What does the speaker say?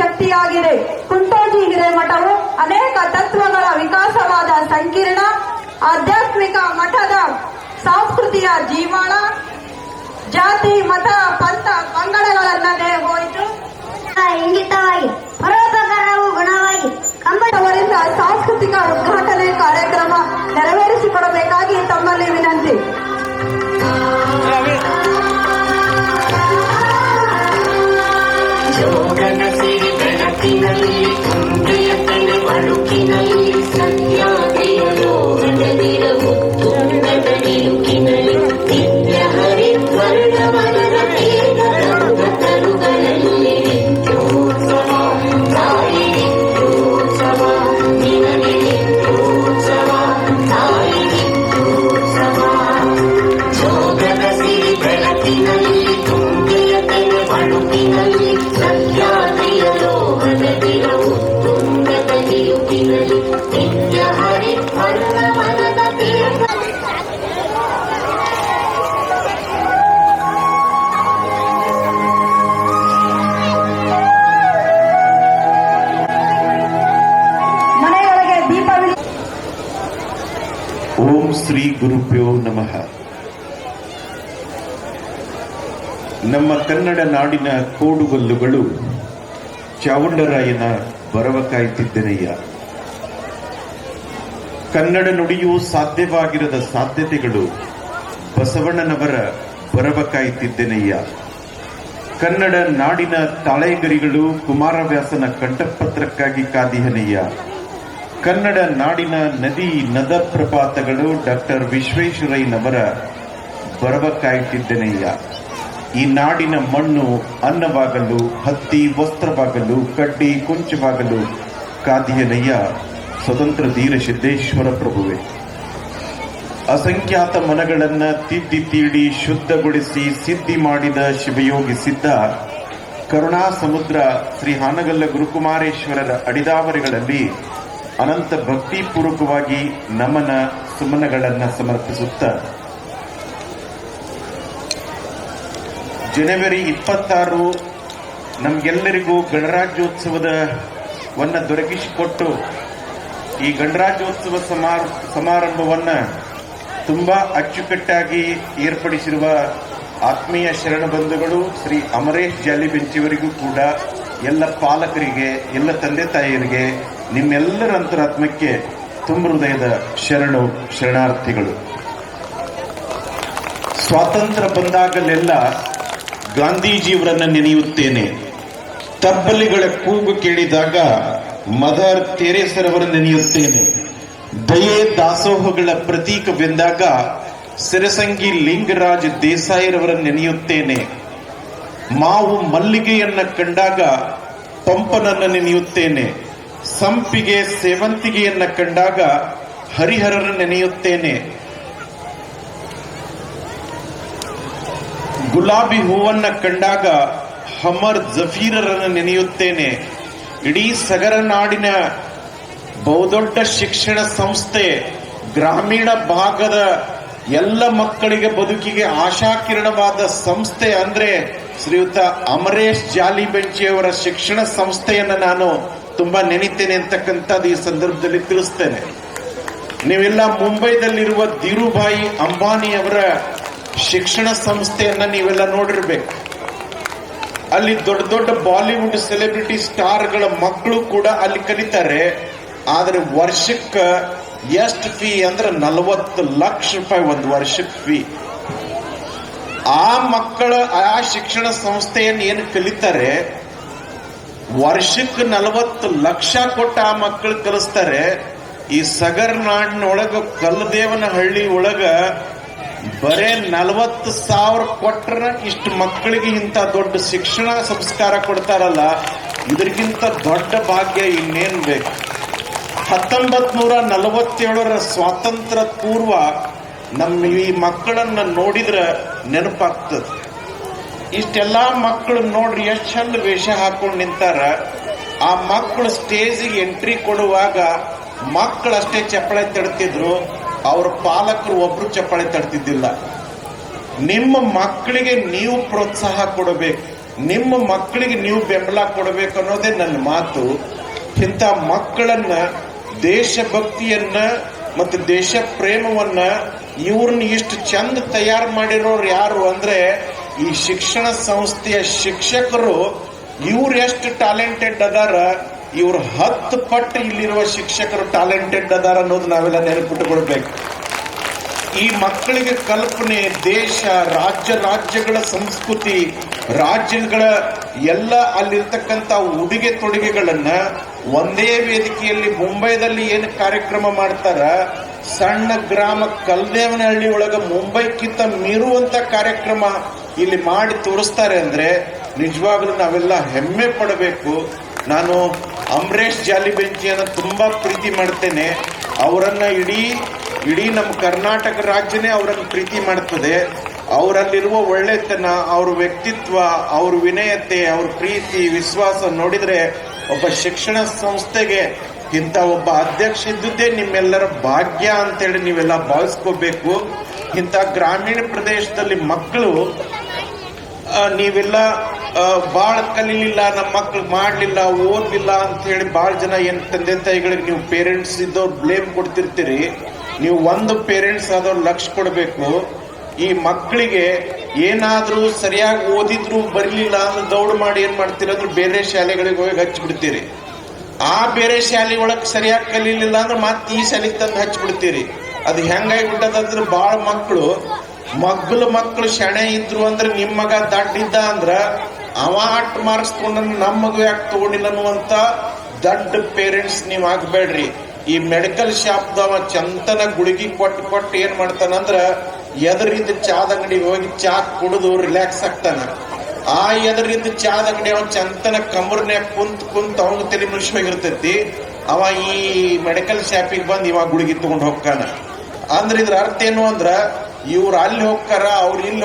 ಶಕ್ತಿಯಾಗಿದೆ. ಕುಂಟೋಜಿ ಹಿರೇಮಠವು ಅನೇಕ ತತ್ವಗಳ ವಿಕಾಸವಾದ ಸಂಕೀರ್ಣ ಆಧ್ಯಾತ್ಮಿಕ ಮಠದ ಸಂಸ್ಕೃತಿಯ ಜೀವಾಳ ಜಾತಿ ಮತ ಪಂಥ ಪಂಗಡಗಳನ್ನದೇ ಹೋಯಿತು. ಇಂಗಿತವಾಗಿ ಪರೋಪಕಾರವು ಗುಣವಾಗಿ ಕಂಬಳವರಿಂದ ಸಾಂಸ್ಕೃತಿಕ ಉದ್ಘಾಟನೆ ಓಂ ಶ್ರೀ ಗುರುಭ್ಯೋ ನಮಃ. ನಮ್ಮ ಕನ್ನಡ ನಾಡಿನ ಕೋಡುಗಲ್ಲುಗಳು ಚಾವುಂಡರಾಯನ ಬರವ ಕಾಯ್ತಿದ್ದೆನಯ್ಯ ಕನ್ನಡ ನುಡಿಯು ಸಾಧ್ಯವಾಗಿರದ ಸಾಧ್ಯತೆಗಳು ಬಸವಣ್ಣನವರ ಬರವ ಕಾಯ್ತಿದ್ದೆನಯ್ಯ ಕನ್ನಡ ನಾಡಿನ ತಾಳೆಗರಿಗಳು ಕುಮಾರವ್ಯಾಸನ ಕಂಠಪತ್ರಕ್ಕಾಗಿ ಕಾದಿಹನಯ್ಯ. ಕನ್ನಡ ನಾಡಿನ ನದಿ ನದ ಪ್ರಪಾತಗಳು ಡಾಕ್ಟರ್ ವಿಶ್ವೇಶ್ವರಯ್ಯನವರ ಬರವ ಈ ನಾಡಿನ ಮಣ್ಣು ಅನ್ನವಾಗಲು, ಹತ್ತಿ ವಸ್ತ್ರವಾಗಲು, ಕಡ್ಡಿ ಕೊಂಚವಾಗಲು ಕಾದಿಯನಯ್ಯ ಸ್ವತಂತ್ರ ಧೀರ ಸಿದ್ದೇಶ್ವರ ಪ್ರಭುವೆ. ಅಸಂಖ್ಯಾತ ಮನಗಳನ್ನ ತಿದ್ದಿ ತೀಡಿ ಶುದ್ಧಗೊಳಿಸಿ ಸಿದ್ಧಿ ಮಾಡಿದ ಶಿವಯೋಗಿ ಸಿದ್ಧ ಕರುಣಾ ಸಮುದ್ರ ಶ್ರೀ ಹಾನಗಲ್ಲ ಗುರುಕುಮಾರೇಶ್ವರರ ಅಡಿದಾವರಿಗಳಲ್ಲಿ ಅನಂತ ಭಕ್ತಿಪೂರ್ವಕವಾಗಿ ನಮನ ಸುಮನಗಳನ್ನು ಸಮರ್ಪಿಸುತ್ತ. ಜನವರಿ ಇಪ್ಪತ್ತಾರು ನಮ್ಗೆಲ್ಲರಿಗೂ ಗಣರಾಜ್ಯೋತ್ಸವದ ವನ್ನ ದೊರಕಿಸಿಕೊಟ್ಟು ಈ ಗಣರಾಜ್ಯೋತ್ಸವ ಸಮಾರ, ಸಮಾರಂಭವನ್ನ ತುಂಬಾ ಅಚ್ಚುಕಟ್ಟಾಗಿ ಏರ್ಪಡಿಸಿರುವ ಆತ್ಮೀಯ ಶರಣ ಬಂಧುಗಳು ಶ್ರೀ ಅಮರೇಶ್ ಜಾಲಿ ಬೆಂಚಿಯವರಿಗೂ ಕೂಡ ಎಲ್ಲ ಪಾಲಕರಿಗೆ, ಎಲ್ಲ ತಂದೆ ತಾಯಿಯರಿಗೆ ನಿಮ್ಮೆಲ್ಲರ ಅಂತರಾತ್ಮಕ್ಕೆ ತುಂಬ ಹೃದಯದ ಶರಣು, ಶರಣಾರ್ಥಿಗಳು. ಸ್ವಾತಂತ್ರ್ಯ ಬಂದಾಗಲೆಲ್ಲ ಗಾಂಧೀಜಿಯವರನ್ನ ನೆನೆಯುತ್ತೇನೆ. ತಬ್ಬಲಿಗಳ ಕೂಗು ಕೇಳಿದಾಗ ಮದರ್ ತೆರೇಸರವರ ನೆನೆಯುತ್ತೇನೆ. ದಯೆ ದಾಸೋಹಗಳ ಪ್ರತೀಕವೆಂದಾಗ ಸಿರಸಂಗಿ ಲಿಂಗರಾಜ್ ದೇಸಾಯಿರವರ ನೆನೆಯುತ್ತೇನೆ. ಮಾವು ಮಲ್ಲಿಗೆಯನ್ನ ಕಂಡಾಗ ಪಂಪನನ್ನ ನೆನೆಯುತ್ತೇನೆ. ಸಂಪಿಗೆ ಸೇವಂತಿಗೆಯನ್ನ ಕಂಡಾಗ ಹರಿಹರರ ನೆನೆಯುತ್ತೇನೆ. ಗುಲಾಬಿ ಹೂವನ್ನ ಕಂಡಾಗ ಹಮರ್ ಜಫೀರರನ್ನು ನೆನೆಯುತ್ತೇನೆ. ಇಡೀ ಸಗರ ನಾಡಿನ ಬಹುದೊಡ್ಡ ಶಿಕ್ಷಣ ಸಂಸ್ಥೆ, ಗ್ರಾಮೀಣ ಭಾಗದ ಎಲ್ಲ ಮಕ್ಕಳಿಗೆ ಬದುಕಿಗೆ ಆಶಾಕಿರಣವಾದ ಸಂಸ್ಥೆ ಅಂದ್ರೆ ಶ್ರೀಯುತ ಅಮರೇಶ್ ಜಾಲಿಬೆಂಚಿಯವರ ಶಿಕ್ಷಣ ಸಂಸ್ಥೆಯನ್ನು ನಾನು ತುಂಬಾ ನೆನೀತೇನೆ ಅಂತಕ್ಕಂಥದ್ದು ಈ ಸಂದರ್ಭದಲ್ಲಿ ತಿಳಿಸ್ತೇನೆ. ನೀವೆಲ್ಲ ಮುಂಬೈದಲ್ಲಿರುವ ಧೀರುಭಾಯಿ ಅಂಬಾನಿಯವರ ಶಿಕ್ಷಣ ಸಂಸ್ಥೆಯನ್ನ ನೀವೆಲ್ಲ ನೋಡಿರ್ಬೇಕು. ಅಲ್ಲಿ ದೊಡ್ಡ ದೊಡ್ಡ ಬಾಲಿವುಡ್ ಸೆಲೆಬ್ರಿಟಿ ಸ್ಟಾರ್ಗಳ ಮಕ್ಕಳು ಕೂಡ ಅಲ್ಲಿ ಕಲಿತಾರೆ. ಆದರೆ ವರ್ಷಕ್ಕೆ ಎಷ್ಟು ಫೀ ಅಂದ್ರೆ ನಲವತ್ತು ಲಕ್ಷ ರೂಪಾಯಿ ಒಂದು ವರ್ಷಕ್ಕೆ ಫೀ ಆ ಮಕ್ಕಳ, ಆ ಶಿಕ್ಷಣ ಸಂಸ್ಥೆಯನ್ನು ಏನು ಕಲಿತಾರೆ? ವರ್ಷಕ್ಕೆ ನಲವತ್ತು ಲಕ್ಷ ಕೊಟ್ಟು ಆ ಮಕ್ಕಳು ಕಲಿಸ್ತಾರೆ. ಈ ಸಗರ್ ನಾಡಿನೊಳಗ ಕಲ್ಲದೇವನ ಹಳ್ಳಿ ಒಳಗ ಬರೇ ನಲವತ್ತು ಸಾವಿರ ಕೊಟ್ರ ಇಷ್ಟು ಮಕ್ಕಳಿಗೆ ಇಂಥ ದೊಡ್ಡ ಶಿಕ್ಷಣ ಸಂಸ್ಕಾರ ಕೊಡ್ತಾರಲ್ಲ ಇದಕ್ಕಿಂತ ದೊಡ್ಡ ಭಾಗ್ಯ ಇನ್ನೇನು ಬೇಕು? ಹತ್ತೊಂಬತ್ ನೂರ ನಲವತ್ತೇಳರ ಸ್ವಾತಂತ್ರ್ಯ ಪೂರ್ವ ನಮ್ಮ ಈ ಮಕ್ಕಳನ್ನ ನೋಡಿದ್ರೆ ನೆನಪಾಗ್ತದೆ. ಇಷ್ಟೆಲ್ಲಾ ಮಕ್ಕಳು ನೋಡ್ರಿ ಎಷ್ಟು ಚಂದ ವೇಷ ಹಾಕೊಂಡು ನಿಂತಾರ. ಆ ಮಕ್ಕಳು ಸ್ಟೇಜಿಗೆ ಎಂಟ್ರಿ ಕೊಡುವಾಗ ಮಕ್ಕಳಷ್ಟೇ ಚಪ್ಪಳೆ ತಡ್ತಿದ್ರು, ಅವ್ರ ಪಾಲಕರು ಒಬ್ರು ಚಪ್ಪಳೆ ತಡ್ತಿದ್ದಿಲ್ಲ. ನಿಮ್ಮ ಮಕ್ಕಳಿಗೆ ನೀವು ಪ್ರೋತ್ಸಾಹ ಕೊಡಬೇಕು, ನಿಮ್ಮ ಮಕ್ಕಳಿಗೆ ನೀವು ಬೆಂಬಲ ಕೊಡಬೇಕು ಅನ್ನೋದೇ ನನ್ನ ಮಾತು. ಇಂಥ ಮಕ್ಕಳನ್ನ, ದೇಶಭಕ್ತಿಯನ್ನ ಮತ್ತು ದೇಶ ಪ್ರೇಮವನ್ನ ಇವ್ರನ್ನ ಇಷ್ಟು ಚಂದ ತಯಾರು ಮಾಡಿರೋರು ಯಾರು ಅಂದ್ರೆ ಈ ಶಿಕ್ಷಣ ಸಂಸ್ಥೆಯ ಶಿಕ್ಷಕರು ಇವ್ರು ಎಷ್ಟು ಟ್ಯಾಲೆಂಟೆಡ್ ಅದಾರ, ಇವ್ರು ಹತ್ತು ಪಟ್ಟು ಇಲ್ಲಿರುವ ಶಿಕ್ಷಕರು ಟ್ಯಾಲೆಂಟೆಡ್ ಅದಾರ ಅನ್ನೋದು ನಾವೆಲ್ಲ ನೆನಪಿಟ್ಟುಕೊಳ್ಬೇಕು. ಈ ಮಕ್ಕಳಿಗೆ ಕಲ್ಪನೆ, ದೇಶ, ರಾಜ್ಯ, ರಾಜ್ಯಗಳ ಸಂಸ್ಕೃತಿ, ರಾಜ್ಯಗಳ ಎಲ್ಲ ಅಲ್ಲಿರ್ತಕ್ಕಂಥ ಉಡುಗೆ ತೊಡುಗೆಗಳನ್ನ ಒಂದೇ ವೇದಿಕೆಯಲ್ಲಿ ಮುಂಬೈದಲ್ಲಿ ಏನು ಕಾರ್ಯಕ್ರಮ ಮಾಡ್ತಾರ, ಸಣ್ಣ ಗ್ರಾಮ ಕಲ್ದೇವನಹಳ್ಳಿ ಒಳಗ ಮುಂಬೈಕ್ಕಿಂತ ಮೀರುವಂತ ಕಾರ್ಯಕ್ರಮ ಇಲ್ಲಿ ಮಾಡಿ ತೋರಿಸ್ತಾರೆ ಅಂದ್ರೆ ನಿಜವಾಗ್ಲೂ ನಾವೆಲ್ಲ ಹೆಮ್ಮೆ ಪಡಬೇಕು. ನಾನು ಜಾಲಿ ಜಾಲಿಬೆಂಚಿಯನ್ನ ತುಂಬಾ ಪ್ರೀತಿ ಮಾಡ್ತೇನೆ. ಅವರನ್ನ ಇಡೀ ಇಡೀ ನಮ್ಮ ಕರ್ನಾಟಕ ರಾಜ್ಯನೇ ಅವರನ್ನು ಪ್ರೀತಿ ಮಾಡ್ತದೆ. ಅವರಲ್ಲಿರುವ ಒಳ್ಳೆತನ, ಅವ್ರ ವ್ಯಕ್ತಿತ್ವ, ಅವ್ರ ವಿನಯತೆ, ಅವ್ರ ಪ್ರೀತಿ, ವಿಶ್ವಾಸ ನೋಡಿದ್ರೆ ಒಬ್ಬ ಶಿಕ್ಷಣ ಸಂಸ್ಥೆಗೆ ಇಂಥ ಒಬ್ಬ ಅಧ್ಯಕ್ಷ ಇದ್ದುದೇ ನಿಮ್ಮೆಲ್ಲರ ಭಾಗ್ಯ ಅಂತೇಳಿ ನೀವೆಲ್ಲ ಭಾವಿಸ್ಕೋಬೇಕು. ಇಂಥ ಗ್ರಾಮೀಣ ಪ್ರದೇಶದಲ್ಲಿ ಮಕ್ಕಳು ನೀವೆಲ್ಲ ಬಾಳ ಕಲೀಲಿಲ್ಲ ನಮ್ಮ ಮಕ್ಳು ಮಾಡ್ಲಿಲ್ಲ, ಓದ್ಲಿಲ್ಲ ಅಂತ ಹೇಳಿ ಬಾಳ ಜನ ಏನ್ ತಂದೆ ತಾಯಿಗಳಿಗೆ ನೀವು ಪೇರೆಂಟ್ಸ್ ಇದ್ದವ್ರು ಬ್ಲೇಮ್ ಕೊಡ್ತಿರ್ತೀರಿ. ನೀವು ಒಂದು ಪೇರೆಂಟ್ಸ್ ಆದವ್ರು ಲಕ್ಷ ಕೊಡಬೇಕು. ಈ ಮಕ್ಕಳಿಗೆ ಏನಾದ್ರೂ ಸರಿಯಾಗಿ ಓದಿದ್ರು ಬರಲಿಲ್ಲ ಅಂದ್ರೆ ದೌಡ್ ಮಾಡಿ ಏನ್ ಮಾಡ್ತೀರ? ಅಂದ್ರೆ ಬೇರೆ ಶಾಲೆಗಳಿಗೆ ಹೋಗಿ ಹಚ್ಚಿಬಿಡ್ತೀರಿ ಆ ಬೇರೆ ಶಾಲೆ ಒಳಗೆ ಸರಿಯಾಗಿ ಕಲೀಲಿಲ್ಲ ಅಂದ್ರೆ ಮತ್ತೆ ಈ ಶಾಲೆಗೆ ತಂದು ಹಚ್ಚಿಬಿಡ್ತೀರಿ ಅದು ಹೆಂಗಾಗ್ಬಿಟ್ಟದಂದ್ರೆ ಭಾಳ ಮಕ್ಕಳು ಮಗ್ಗಲ ಮಕ್ಕಳು ಶಣೆ ಇದ್ರು ಅಂದ್ರೆ ನಿಮ್ ಮಗ ದಡ್ಡಿದ್ದ ಅಂದ್ರ ಅವ ಅಟ್ ಮಾರ್ಕ್ಸ್ ತಗೊಂಡ ನಮ್ಮ ಮಗು ಯಾಕೆ ತಗೊಂಡಿಲ್ಲ ಅನ್ನುವಂತ ದಡ್ಡ ಪೇರೆಂಟ್ಸ್ ನೀವ್ ಆಗ್ಬೇಡ್ರಿ. ಈ ಮೆಡಿಕಲ್ ಶಾಪ್ದವ ಚಂತನ ಗುಳಿಗಿ ಕೊಟ್ಟು ಕೊಟ್ಟು ಏನ್ ಮಾಡ್ತಾನಂದ್ರ ಎದರಿಂದ ಚಾದ ಅಂಗಡಿ ಹೋಗಿ ಚಾ ಕುಡಿದು ರಿಲ್ಯಾಕ್ಸ್ ಆಗ್ತಾನ. ಆ ಎದರಿಂದ ಚಾದ ಅಂಗಡಿ ಅವ ಚಂತನ ಕಮರ್ನ್ಯಾಗ ಕುಂತ್ ಕುಂತ ಅವನ ತಲೆ ಮುನಿಸ್ಬೇಕಾಗಿರ್ತೈತಿ ಅವ ಈ ಮೆಡಿಕಲ್ ಶಾಪಿಗೆ ಬಂದ್ ಇವಾಗ ಗುಳಿಗಿ ತಗೊಂಡ್ ಹೋಗ್ತಾನ. ಅಂದ್ರೆ ಇದ್ರ ಅರ್ಥ ಏನು ಅಂದ್ರ ಇವ್ರು ಅಲ್ಲಿ ಹೋಗ್ತಾರ ಅವ್ರು ಇಲ್ಲಿ